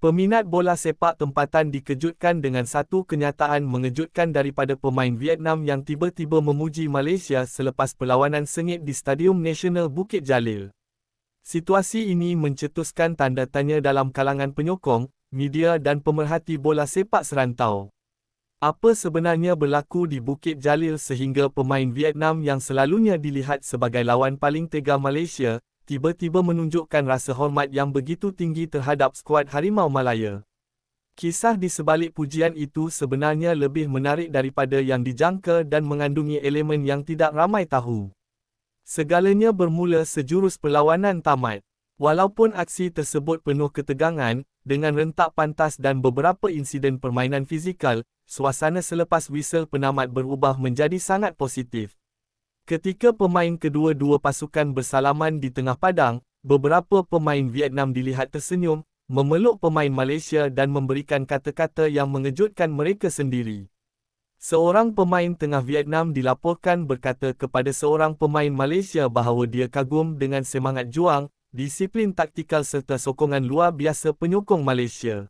Peminat bola sepak tempatan dikejutkan dengan satu kenyataan mengejutkan daripada pemain Vietnam yang tiba-tiba memuji Malaysia selepas perlawanan sengit di Stadium Nasional Bukit Jalil. Situasi ini mencetuskan tanda tanya dalam kalangan penyokong, media dan pemerhati bola sepak serantau. Apa sebenarnya berlaku di Bukit Jalil sehingga pemain Vietnam yang selalunya dilihat sebagai lawan paling tegar Malaysia, tiba-tiba menunjukkan rasa hormat yang begitu tinggi terhadap skuad Harimau Malaya. Kisah di sebalik pujian itu sebenarnya lebih menarik daripada yang dijangka dan mengandungi elemen yang tidak ramai tahu. Segalanya bermula sejurus perlawanan tamat. Walaupun aksi tersebut penuh ketegangan, dengan rentak pantas dan beberapa insiden permainan fizikal, suasana selepas whistle penamat berubah menjadi sangat positif. Ketika pemain kedua-dua pasukan bersalaman di tengah padang, beberapa pemain Vietnam dilihat tersenyum, memeluk pemain Malaysia dan memberikan kata-kata yang mengejutkan mereka sendiri. Seorang pemain tengah Vietnam dilaporkan berkata kepada seorang pemain Malaysia bahawa dia kagum dengan semangat juang, disiplin taktikal serta sokongan luar biasa penyokong Malaysia.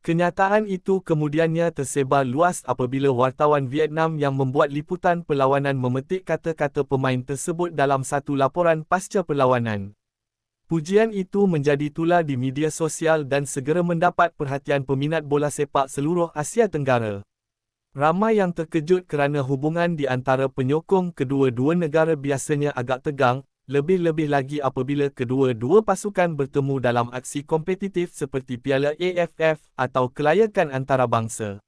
Kenyataan itu kemudiannya tersebar luas apabila wartawan Vietnam yang membuat liputan perlawanan memetik kata-kata pemain tersebut dalam satu laporan pasca perlawanan. Pujian itu menjadi tular di media sosial dan segera mendapat perhatian peminat bola sepak seluruh Asia Tenggara. Ramai yang terkejut kerana hubungan di antara penyokong kedua-dua negara biasanya agak tegang, lebih-lebih lagi apabila kedua-dua pasukan bertemu dalam aksi kompetitif seperti Piala AFF atau kelayakan antarabangsa.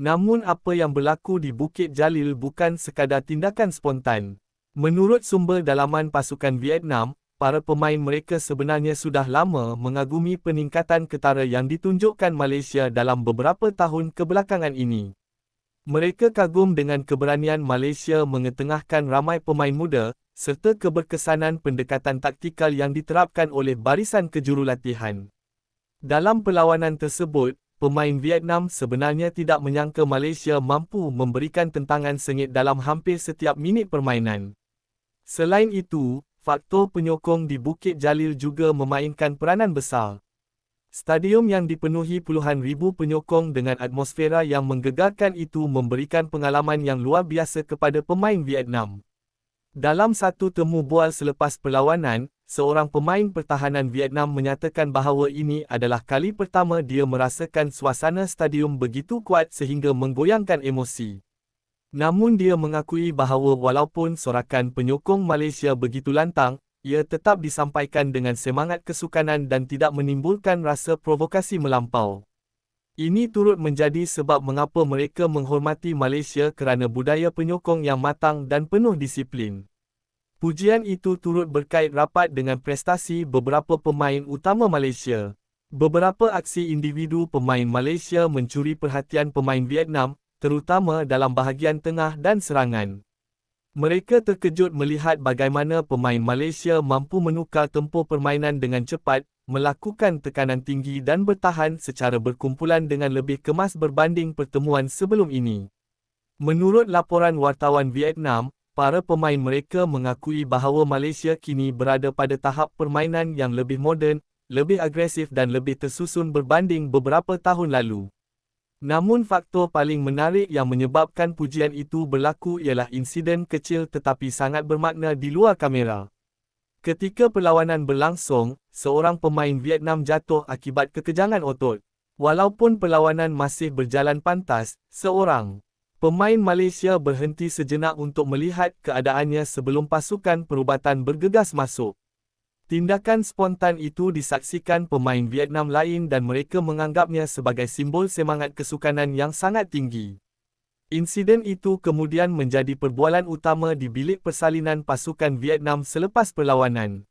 Namun apa yang berlaku di Bukit Jalil bukan sekadar tindakan spontan. Menurut sumber dalaman pasukan Vietnam, para pemain mereka sebenarnya sudah lama mengagumi peningkatan ketara yang ditunjukkan Malaysia dalam beberapa tahun kebelakangan ini. Mereka kagum dengan keberanian Malaysia mengetengahkan ramai pemain muda, serta keberkesanan pendekatan taktikal yang diterapkan oleh barisan kejurulatihan. Dalam perlawanan tersebut, pemain Vietnam sebenarnya tidak menyangka Malaysia mampu memberikan tentangan sengit dalam hampir setiap minit permainan. Selain itu, faktor penyokong di Bukit Jalil juga memainkan peranan besar. Stadium yang dipenuhi puluhan ribu penyokong dengan atmosfera yang menggegarkan itu memberikan pengalaman yang luar biasa kepada pemain Vietnam. Dalam satu temu bual selepas perlawanan, seorang pemain pertahanan Vietnam menyatakan bahawa ini adalah kali pertama dia merasakan suasana stadium begitu kuat sehingga menggoyangkan emosi. Namun dia mengakui bahawa walaupun sorakan penyokong Malaysia begitu lantang, ia tetap disampaikan dengan semangat kesukanan dan tidak menimbulkan rasa provokasi melampau. Ini turut menjadi sebab mengapa mereka menghormati Malaysia kerana budaya penyokong yang matang dan penuh disiplin. Pujian itu turut berkait rapat dengan prestasi beberapa pemain utama Malaysia. Beberapa aksi individu pemain Malaysia mencuri perhatian pemain Vietnam, terutama dalam bahagian tengah dan serangan. Mereka terkejut melihat bagaimana pemain Malaysia mampu menukar tempoh permainan dengan cepat, melakukan tekanan tinggi dan bertahan secara berkumpulan dengan lebih kemas berbanding pertemuan sebelum ini. Menurut laporan wartawan Vietnam, para pemain mereka mengakui bahawa Malaysia kini berada pada tahap permainan yang lebih moden, lebih agresif dan lebih tersusun berbanding beberapa tahun lalu. Namun faktor paling menarik yang menyebabkan pujian itu berlaku ialah insiden kecil tetapi sangat bermakna di luar kamera. Ketika perlawanan berlangsung, seorang pemain Vietnam jatuh akibat kekejangan otot. Walaupun perlawanan masih berjalan pantas, seorang pemain Malaysia berhenti sejenak untuk melihat keadaannya sebelum pasukan perubatan bergegas masuk. Tindakan spontan itu disaksikan pemain Vietnam lain dan mereka menganggapnya sebagai simbol semangat kesukanan yang sangat tinggi. Insiden itu kemudian menjadi perbualan utama di bilik persalinan pasukan Vietnam selepas perlawanan.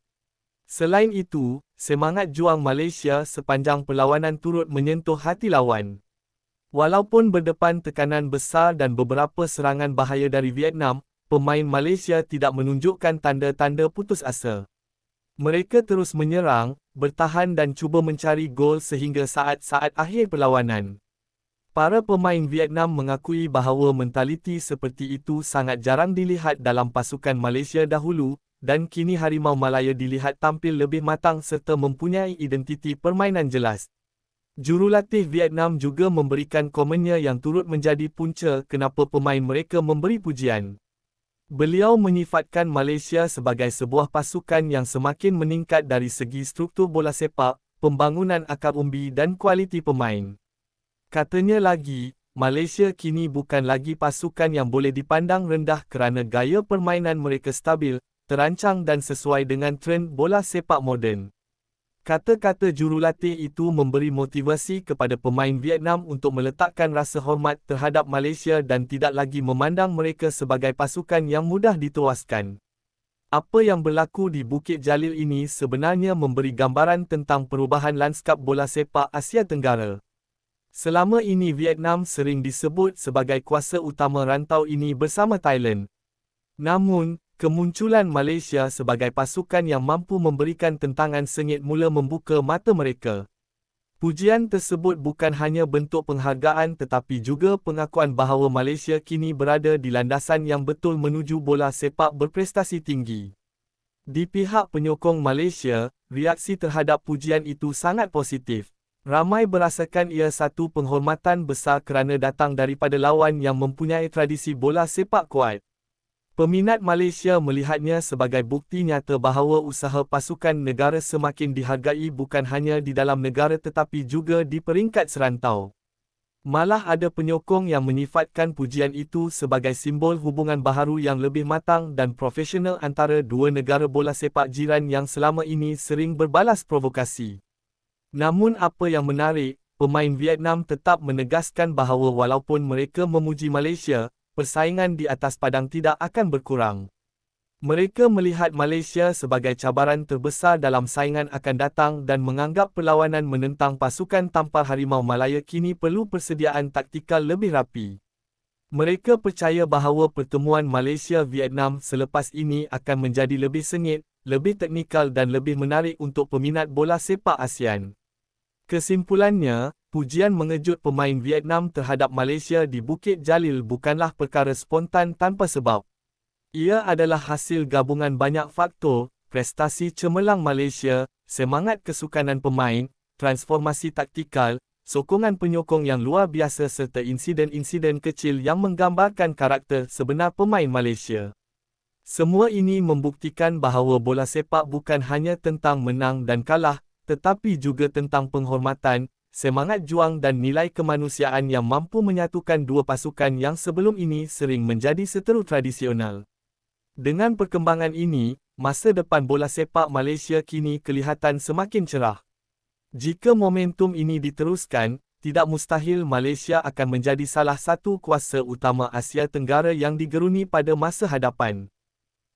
Selain itu, semangat juang Malaysia sepanjang perlawanan turut menyentuh hati lawan. Walaupun berdepan tekanan besar dan beberapa serangan bahaya dari Vietnam, pemain Malaysia tidak menunjukkan tanda-tanda putus asa. Mereka terus menyerang, bertahan dan cuba mencari gol sehingga saat-saat akhir perlawanan. Para pemain Vietnam mengakui bahawa mentaliti seperti itu sangat jarang dilihat dalam pasukan Malaysia dahulu dan kini Harimau Malaya dilihat tampil lebih matang serta mempunyai identiti permainan jelas. Jurulatih Vietnam juga memberikan komennya yang turut menjadi punca kenapa pemain mereka memberi pujian. Beliau menyifatkan Malaysia sebagai sebuah pasukan yang semakin meningkat dari segi struktur bola sepak, pembangunan akar umbi dan kualiti pemain. Katanya lagi, Malaysia kini bukan lagi pasukan yang boleh dipandang rendah kerana gaya permainan mereka stabil, terancang dan sesuai dengan trend bola sepak moden. Kata-kata jurulatih itu memberi motivasi kepada pemain Vietnam untuk meletakkan rasa hormat terhadap Malaysia dan tidak lagi memandang mereka sebagai pasukan yang mudah dituaskan. Apa yang berlaku di Bukit Jalil ini sebenarnya memberi gambaran tentang perubahan lanskap bola sepak Asia Tenggara. Selama ini Vietnam sering disebut sebagai kuasa utama rantau ini bersama Thailand. Namun, Kemunculan Malaysia sebagai pasukan yang mampu memberikan tentangan sengit mula membuka mata mereka. Pujian tersebut bukan hanya bentuk penghargaan tetapi juga pengakuan bahawa Malaysia kini berada di landasan yang betul menuju bola sepak berprestasi tinggi. Di pihak penyokong Malaysia, reaksi terhadap pujian itu sangat positif. Ramai berasakan ia satu penghormatan besar kerana datang daripada lawan yang mempunyai tradisi bola sepak kuat. Peminat Malaysia melihatnya sebagai bukti nyata bahawa usaha pasukan negara semakin dihargai bukan hanya di dalam negara tetapi juga di peringkat serantau. Malah ada penyokong yang menyifatkan pujian itu sebagai simbol hubungan baharu yang lebih matang dan profesional antara dua negara bola sepak jiran yang selama ini sering berbalas provokasi. Namun apa yang menarik, pemain Vietnam tetap menegaskan bahawa walaupun mereka memuji Malaysia, persaingan di atas padang tidak akan berkurang. Mereka melihat Malaysia sebagai cabaran terbesar dalam saingan akan datang dan menganggap perlawanan menentang pasukan tampar Harimau Malaya kini perlu persediaan taktikal lebih rapi. Mereka percaya bahawa pertemuan Malaysia-Vietnam selepas ini akan menjadi lebih sengit, lebih teknikal dan lebih menarik untuk peminat bola sepak ASEAN. Kesimpulannya, pujian mengejut pemain Vietnam terhadap Malaysia di Bukit Jalil bukanlah perkara spontan tanpa sebab. Ia adalah hasil gabungan banyak faktor, prestasi cemerlang Malaysia, semangat kesukanan pemain, transformasi taktikal, sokongan penyokong yang luar biasa serta insiden-insiden kecil yang menggambarkan karakter sebenar pemain Malaysia. Semua ini membuktikan bahawa bola sepak bukan hanya tentang menang dan kalah, tetapi juga tentang penghormatan, semangat juang dan nilai kemanusiaan yang mampu menyatukan dua pasukan yang sebelum ini sering menjadi seteru tradisional. Dengan perkembangan ini, masa depan bola sepak Malaysia kini kelihatan semakin cerah. Jika momentum ini diteruskan, tidak mustahil Malaysia akan menjadi salah satu kuasa utama Asia Tenggara yang digeruni pada masa hadapan.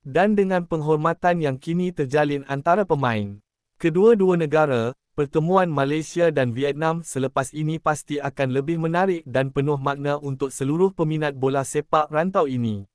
Dan dengan penghormatan yang kini terjalin antara pemain, kedua-dua negara, pertemuan Malaysia dan Vietnam selepas ini pasti akan lebih menarik dan penuh makna untuk seluruh peminat bola sepak rantau ini.